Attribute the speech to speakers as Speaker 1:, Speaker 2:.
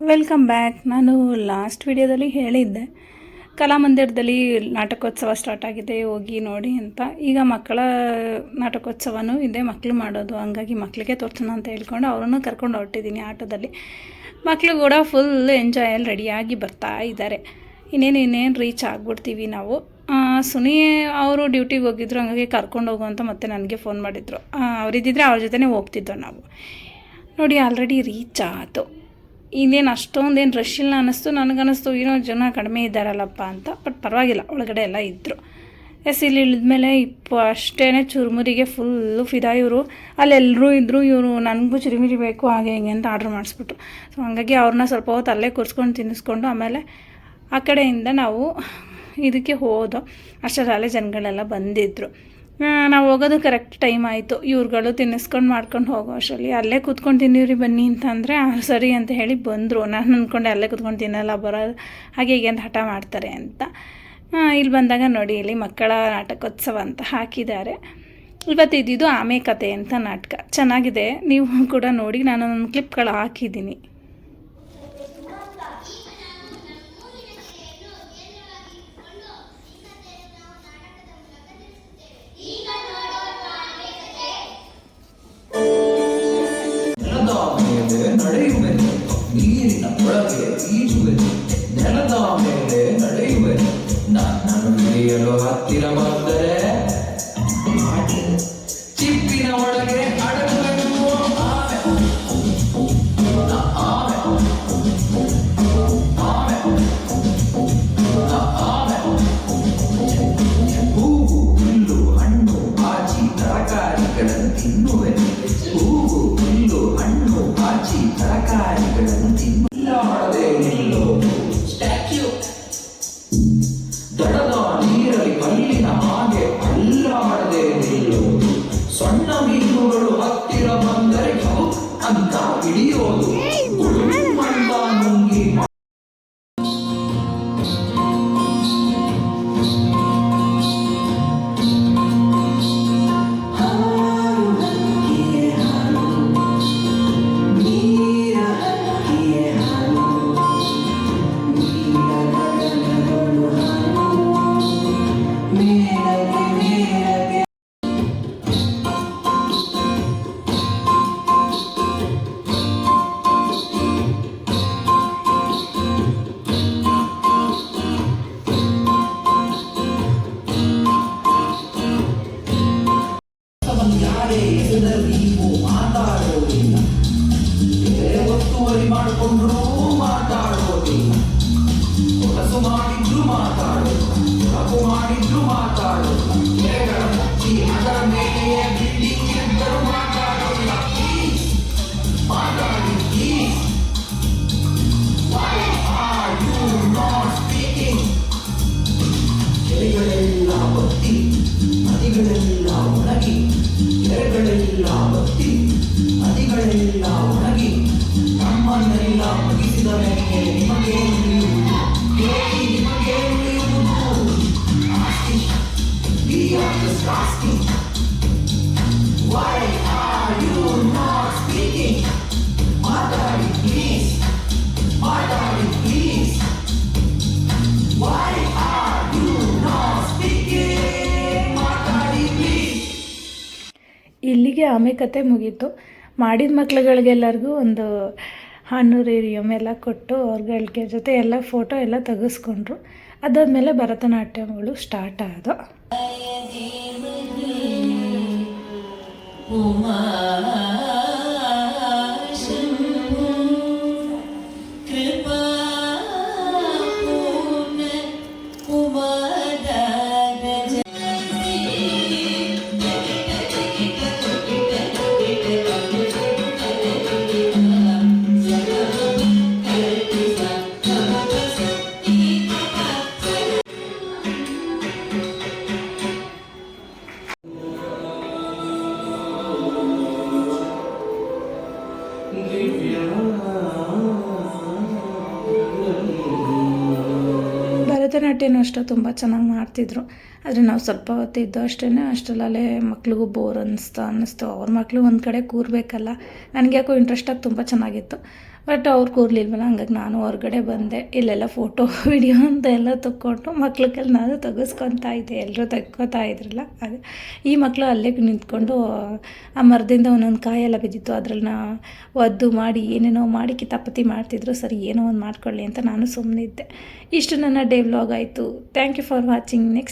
Speaker 1: Welcome back ನಾನು last ವಿಡಿಯೋದಲ್ಲಿ ಹೇಳಿದ್ದೆ. ಕಲಾಮಂದಿರದಲ್ಲಿ ನಾಟಕೋತ್ಸವ ಸ್ಟಾರ್ಟ್ ಆಗಿದೆ, ಹೋಗಿ ನೋಡಿ ಅಂತ. ಈಗ ಮಕ್ಕಳ ನಾಟಕೋತ್ಸವನೂ ಇದೆ ಮಕ್ಕಳು ಮಾಡೋದು. ಹಂಗಾಗಿ ಮಕ್ಕಳಿಗೆ ತೋರ್ಸೋಣ ಅಂತ ಹೇಳ್ಕೊಂಡು ಅವರನ್ನು ಕರ್ಕೊಂಡು ಹೊರಟಿದ್ದೀನಿ ಆಟೋದಲ್ಲಿ. ಮಕ್ಕಳು ಕೂಡ ಫುಲ್ ಎಂಜಾಯಲ್ಲಿ ರೆಡಿಯಾಗಿ ಬರ್ತಾ ಇದ್ದಾರೆ. ಇನ್ನೇನು ಇನ್ನೇನು ರೀಚ್ ಆಗ್ಬಿಡ್ತೀವಿ ನಾವು. ಸುನಿ ಅವರು ಡ್ಯೂಟಿಗೆ ಹೋಗಿದ್ರು, ಹಂಗಾಗಿ ಕರ್ಕೊಂಡು ಹೋಗು ಅಂತ ಮತ್ತೆ ನನಗೆ ಫೋನ್ ಮಾಡಿದರು. ಅವರಿದ್ದಿದ್ರೆ ಅವ್ರ ಜೊತೆನೇ ಹೋಗ್ತಿದ್ದೋ ನಾವು. ನೋಡಿ ಆಲ್ರೆಡಿ ರೀಚ್ ಆಯಿತು ಇನ್ನೇನು ಅಷ್ಟೊಂದೇನು ರಶ್ ಇಲ್ಲ ಅನ್ನಿಸ್ತು, ನನಗನ್ನಿಸ್ತು, ಏನೋ ಜನ ಕಡಿಮೆ ಇದ್ದಾರಲ್ಲಪ್ಪ ಅಂತ. ಬಟ್ ಪರವಾಗಿಲ್ಲ, ಒಳಗಡೆ ಎಲ್ಲ ಇದ್ದರು ಎಸ್, ಇಲ್ಲಿ ಇಳಿದ್ಮೇಲೆ ಇಪ್ಪ ಅಷ್ಟೇ ಚುರುಮುರಿಗೆ ಫುಲ್ಲು ಫಿದಾ ಇವರು. ಅಲ್ಲೆಲ್ಲರೂ ಇದ್ದರು ಇವರು, ನನಗೂ ಚುರುಮುರಿ ಬೇಕು, ಹಾಗೆ ಹಿಂಗೆ ಅಂತ ಆರ್ಡ್ರ್ ಮಾಡಿಸ್ಬಿಟ್ರು. ಸೊ ಹಾಗಾಗಿ ಅವ್ರನ್ನ ಸ್ವಲ್ಪ ಹೊತ್ತು ಅಲ್ಲೇ ಕೂರಿಸ್ಕೊಂಡು ತಿನ್ನಿಸ್ಕೊಂಡು ಆಮೇಲೆ ಆ ಕಡೆಯಿಂದ ನಾವು ಇದಕ್ಕೆ ಹೋದೋ, ಅಷ್ಟರಲ್ಲೇ ಜನಗಳೆಲ್ಲ ಬಂದಿದ್ದರು ನಾವು ಹೋಗೋದು ಕರೆಕ್ಟ್ ಟೈಮ್ ಆಯಿತು. ಇವ್ರುಗಳು ತಿನ್ನಿಸ್ಕೊಂಡು ಮಾಡ್ಕೊಂಡು ಹೋಗೋ ಅಷ್ಟರಲ್ಲಿ. ಅಲ್ಲೇ ಕೂತ್ಕೊಂಡು ತಿನ್ನಿವ್ರಿ ಬನ್ನಿ ಅಂತಂದರೆ ಸರಿ ಅಂತ ಹೇಳಿ ಬಂದರು. ನಾನು ಅಂದ್ಕೊಂಡೆ ಅಲ್ಲೇ ಕೂತ್ಕೊಂಡು ತಿನ್ನಲ್ಲ ಬರೋದು ಹಾಗೆ ಹೀಗೆ ಅಂತ ಹಠ ಮಾಡ್ತಾರೆ ಅಂತ. ಇಲ್ಲಿ ಬಂದಾಗ ನೋಡಿ, ಇಲ್ಲಿ ಮಕ್ಕಳ ನಾಟಕೋತ್ಸವ ಅಂತ ಹಾಕಿದ್ದಾರೆ. ಇವತ್ತು ಇದ್ದಿದ್ದು ಆಮೆ ಕತೆ ಅಂತ ನಾಟಕ. ಚೆನ್ನಾಗಿದೆ. ನೀವು ಕೂಡ ನೋಡಿ, ನಾನು ಕ್ಲಿಪ್ಗಳು ಹಾಕಿದ್ದೀನಿ.
Speaker 2: ಸಣ್ಣ ಹತ್ತಿರ ಬಂದರೆ ಅಂತ ಹಿಡಿಯೋದು.
Speaker 1: ಇಲ್ಲಿಗೆ ಆಮೆ ಕತೆ ಮುಗೀತು. ಮಾಡಿದ ಮಕ್ಳುಗಳಿಗೆಲ್ಲರಿಗೂ ಒಂದು ಹಾನೂರಿಯಮ್ ಎಲ್ಲ ಕೊಟ್ಟು ಅವ್ರಗಳಿಗೆ ಜೊತೆ ಎಲ್ಲ ಫೋಟೋ ಎಲ್ಲ ತೆಗೆಸ್ಕೊಂಡ್ರು. ಅದಾದಮೇಲೆ ಭರತನಾಟ್ಯಗಳು ಸ್ಟಾರ್ಟ್ ಆದವು. ಭರತನಾಟ್ಯನೂ ಅಷ್ಟೇ ತುಂಬ ಚೆನ್ನಾಗಿ ಮಾಡ್ತಿದ್ರು. ಆದರೆ ನಾವು ಸ್ವಲ್ಪ ಹೊತ್ತು ಇದ್ದು ಅಷ್ಟೇ ಅಷ್ಟರಲ್ಲೇ ಮಕ್ಳಿಗೂ ಬೋರ್ ಅನ್ನಿಸ್ತಾ ಅನ್ನಿಸ್ತು ಅವ್ರ ಮಕ್ಕಳು ಒಂದು ಕಡೆ ಕೂರಬೇಕಲ್ಲ. ನನಗೆ ಯಾಕೋ ಇಂಟ್ರೆಸ್ಟಾಗಿ ತುಂಬ ಚೆನ್ನಾಗಿತ್ತು. ಬಟ್ ಅವ್ರು ಕೂರ್ಲಿಲ್ವಲ್ಲ ಹಂಗಾಗಿ ನಾನು ಹೊರಗಡೆ ಬಂದೆ. ಇಲ್ಲೆಲ್ಲ ಫೋಟೋ ವಿಡಿಯೋ ಅಂತ ಎಲ್ಲ ತಕ್ಕೊಂಡು ಮಕ್ಳಿಗೆಲ್ಲ ನಾನು ತೆಗೆಸ್ಕೊತಾ ಇದ್ದೆ. ಎಲ್ಲರೂ ತೆಕ್ಕೋತಾ ಇದ್ರಲ್ಲ. ಅದೇ ಈ ಮಕ್ಕಳು ಅಲ್ಲೇ ನಿಂತ್ಕೊಂಡು, ಆ ಮರದಿಂದ ಒಂದೊಂದು ಕಾಯೆಲ್ಲ ಬಿದ್ದಿತ್ತು. ಅದ್ರನ್ನ ಒದ್ದು ಮಾಡಿ, ಏನೇನೋ ಮಾಡಿ, ಕಿತಾಪತಿ ಮಾಡ್ತಿದ್ರು. ಸರಿ, ಏನೋ ಒಂದು ಮಾಡ್ಕೊಳ್ಳಿ ಅಂತ ನಾನು ಸುಮ್ಮನಿದ್ದೆ ಇಷ್ಟು ನನ್ನ ಡೇ ವ್ಲಾಗ್ ಆಯಿತು. Thank you for watching next